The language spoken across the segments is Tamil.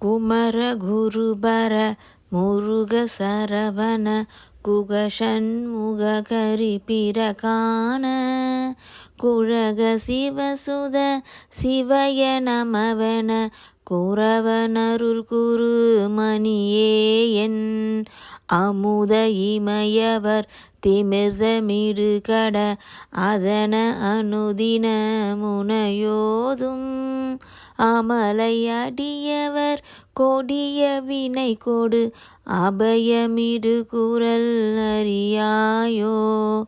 குமர குருபர முருக சரவண குகஷண்முக கரிபிரகான குழக சிவசுத சிவய நமவன குரவனருள் குரு மணியேயன் அமுத இமயவர் திமிர்தமிடு கட அதன அனுதின முனையோதும். அமலையடியவர் கொடிய வினை கொடு. அபயமிடு குரல் அறியாயோ?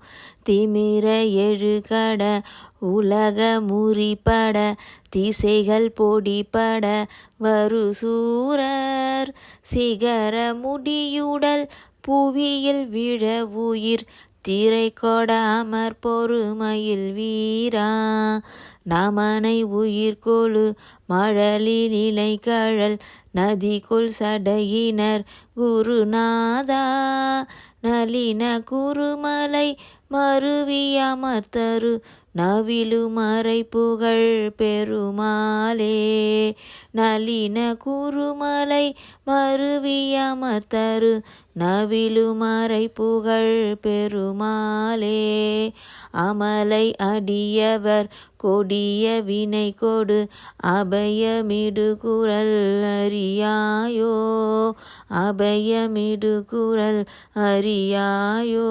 திமிர எழுகட உலக முறிப்பட திசைகள் பொடிப்பட வரு சூரர். சிகர முடியுடல் புவியில் விழ உயிர் திரை கொடாமற் பொறுமையில் வீரா. நமனை உயிர்கொழு மழலினிலை கழல் நதிக்குள் சடையினர் குருநாதா. நளின குருமலை மருவி நவிலு மறை புகழ் பெருமாளே நளின குருமலை மருவி நவிலு மறை புகழ் பெருமாளே அமலை அடியவர் கொடிய வினை கொடு. அபயமிடு குரல் அறியாயோ அபயமிடு குரல் அறியாயோ.